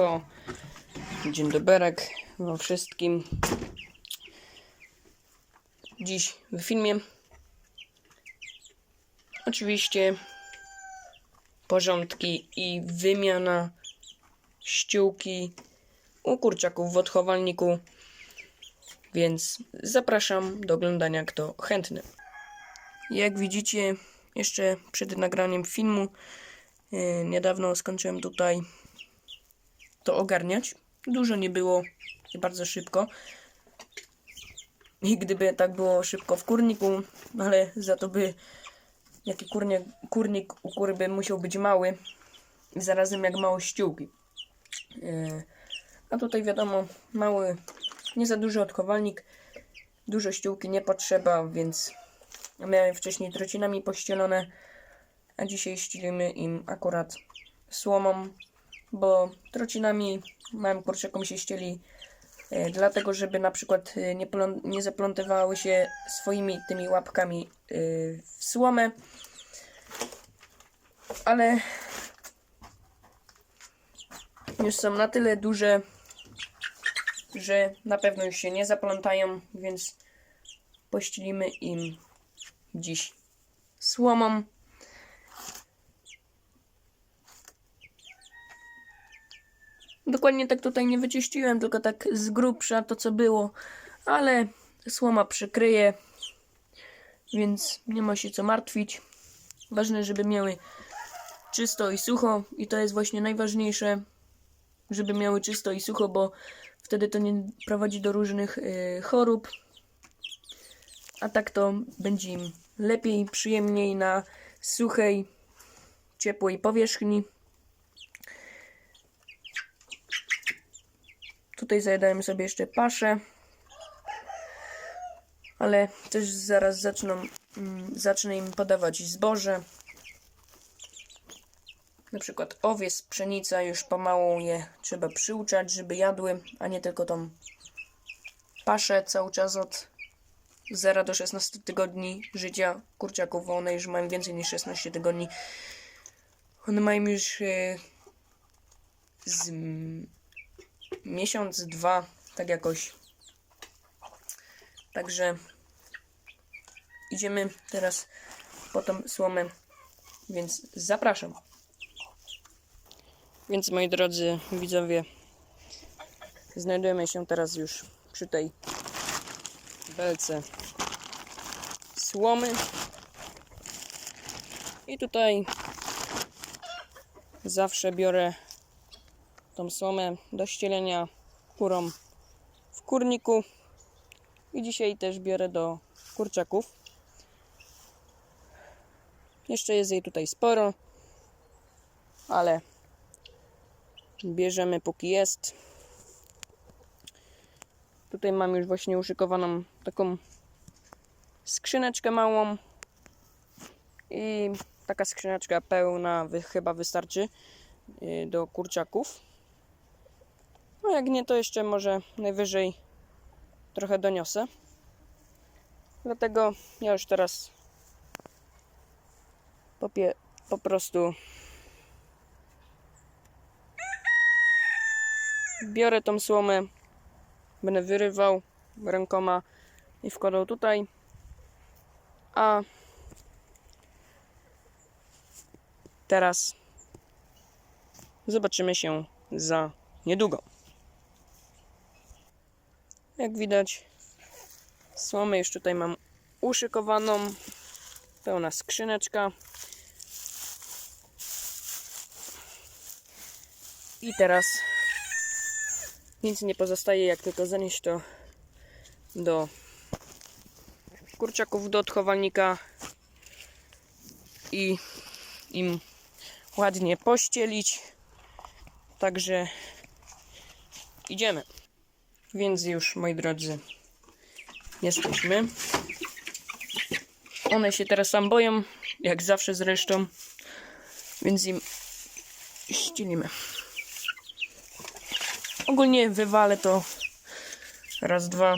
Siemanko, dzień doberek wam wszystkim. Dziś w filmie oczywiście porządki i wymiana ściółki u kurczaków w odchowalniku, więc zapraszam do oglądania kto chętny. Jak widzicie, jeszcze przed nagraniem filmu, yy, niedawno skończyłem tutaj to ogarniać. Dużo nie było i bardzo szybko. I gdyby tak było szybko w kurniku, ale za to by jaki kurnik, kurnik u kury by musiał być mały i zarazem jak mało ściółki. Yy, A tutaj wiadomo, mały, nie za duży odchowalnik, dużo ściółki nie potrzeba, więc miałem wcześniej trocinami pościelone, a dzisiaj ścielimy im akurat słomą, bo trocinami małym kurczakom się ścieli e, dlatego, żeby na przykład e, nie, nie zaplątywały się swoimi tymi łapkami e, w słomę, ale już są na tyle duże, że na pewno już się nie zaplątają, więc pościelimy im dziś słomą. Dokładnie tak tutaj nie wyczyściłem, tylko tak z grubsza to co było, ale słoma przykryje, więc nie ma się co martwić. Ważne, żeby miały czysto i sucho i to jest właśnie najważniejsze, żeby miały czysto i sucho, bo wtedy to nie prowadzi do różnych y, chorób. A tak to będzie im lepiej, przyjemniej na suchej, ciepłej powierzchni. Tutaj zajadałem sobie jeszcze paszę. Ale też zaraz zaczną, mm, zacznę im podawać zboże. Na przykład owiec, pszenica, już pomału je trzeba przyuczać, żeby jadły, a nie tylko tą paszę cały czas od 0 do 16 tygodni życia kurczaków, bo one już mają więcej niż 16 tygodni. One mają już e, z miesiąc, dwa, tak jakoś. Także idziemy teraz po tą słomę, więc zapraszam. Więc moi drodzy widzowie, znajdujemy się teraz już przy tej belce słomy. I tutaj zawsze biorę tą słomę do ścielenia kurom w kurniku. I dzisiaj też biorę do kurczaków. Jeszcze jest jej tutaj sporo, ale bierzemy póki jest. Tutaj mam już właśnie uszykowaną taką skrzyneczkę małą i taka skrzyneczka pełna chyba wystarczy y, do kurczaków. No jak nie, to jeszcze może najwyżej trochę doniosę. Dlatego ja już teraz popie, po prostu biorę tą słomę, będę wyrywał rękoma i wkładał tutaj. A teraz zobaczymy się za niedługo. Jak widać, słomę już tutaj mam uszykowaną. Pełna skrzyneczka. I teraz nic nie pozostaje, jak tylko zanieść to do kurczaków do odchowalnika i im ładnie pościelić. Także idziemy. Więc już, moi drodzy, jesteśmy. One się teraz sam boją, jak zawsze zresztą, więc im ścielimy. Ogólnie wywalę to raz, dwa.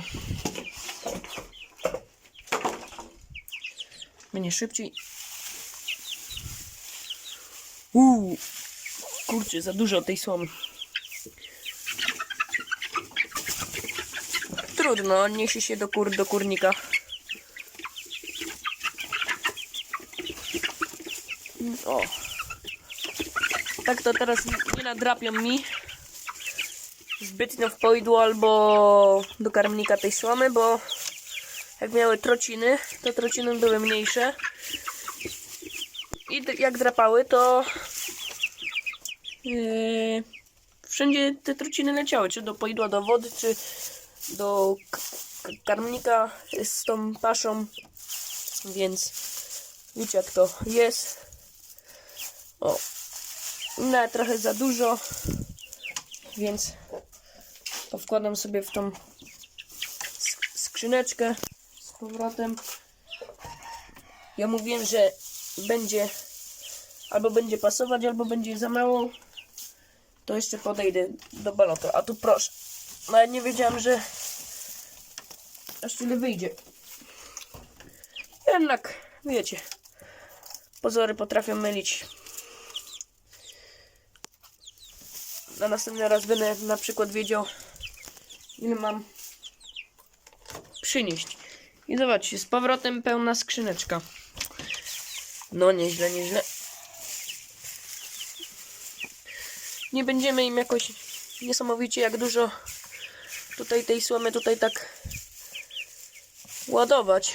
Będzie szybciej. Uuu, kurczę, za dużo tej słomy. Trudno, niesie się do, kur, do kurnika. O. Tak to teraz nie nadrapią mi zbytnio w poidło albo do karmnika tej słomy, bo jak miały trociny, to trociny były mniejsze. I jak drapały, to yy, wszędzie te truciny leciały, czy do poidła, do wody, czy do karmnika z tą paszą, więc wiecie jak to jest. O, nawet trochę za dużo, więc to wkładam sobie w tą sk- skrzyneczkę z powrotem. Ja mówiłem, że będzie albo będzie pasować, albo będzie za mało. To jeszcze podejdę do balotu. A tu proszę. Nawet nie wiedziałem, że aż tyle wyjdzie. Jednak, wiecie, pozory potrafią mylić. Na następny raz będę na przykład wiedział, ile mam przynieść. I zobaczcie, z powrotem pełna skrzyneczka. No nieźle, nieźle. Nie będziemy im jakoś niesamowicie jak dużo tutaj tej słomy tutaj tak ładować.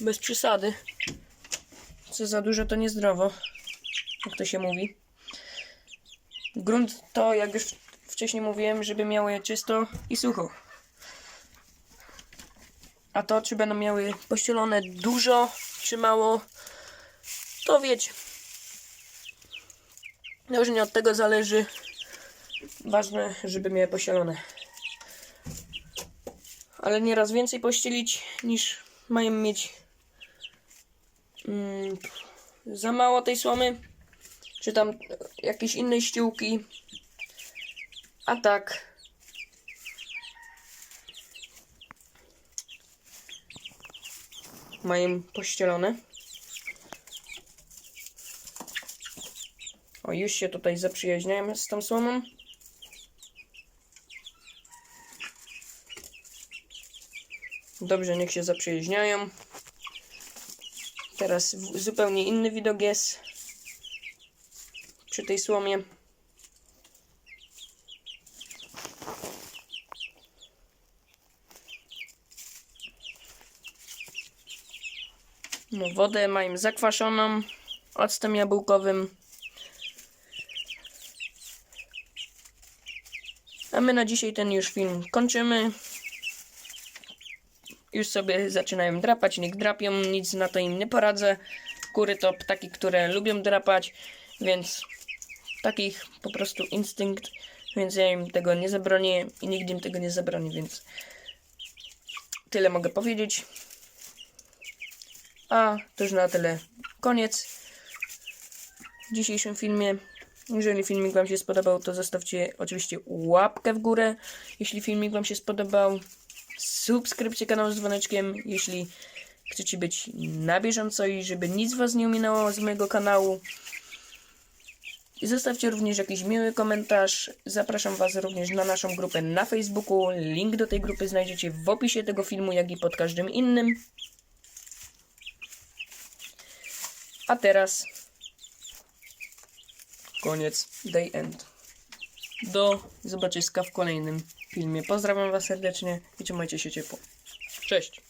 Bez przesady. Co za dużo to niezdrowo. Jak to się mówi. Grunt to, jak już wcześniej mówiłem, żeby miały czysto i sucho. A to, czy będą miały pościelone dużo, czy mało, to wiecie. No nie od tego zależy. Ważne, żeby miały pościelone. Ale nieraz więcej pościelić, niż mają mieć mm, za mało tej słomy, czy tam jakieś innej ściółki. A tak. Mają pościelone. O, już się tutaj zaprzyjaźniają z tą słomą. Dobrze, niech się zaprzyjaźniają. Teraz zupełnie inny widok jest przy tej słomie. No, wodę mają zakwaszoną octem jabłkowym. A my na dzisiaj ten już film kończymy. Już sobie zaczynają drapać, niech drapią, nic na to im nie poradzę. Kury to ptaki, które lubią drapać, więc takich po prostu instynkt, więc ja im tego nie zabronię i nigdy im tego nie zabronię, więc tyle mogę powiedzieć. A to już na tyle koniec w dzisiejszym filmie. Jeżeli filmik Wam się spodobał, to zostawcie oczywiście łapkę w górę. Jeśli filmik Wam się spodobał, subskrypcję kanału z dzwoneczkiem, jeśli chcecie być na bieżąco i żeby nic Was nie ominęło z mojego kanału. Zostawcie również jakiś miły komentarz. Zapraszam Was również na naszą grupę na Facebooku. Link do tej grupy znajdziecie w opisie tego filmu, jak i pod każdym innym. A teraz koniec, day end. Do zobaczyska w kolejnym filmie. Pozdrawiam Was serdecznie i trzymajcie się ciepło. Cześć!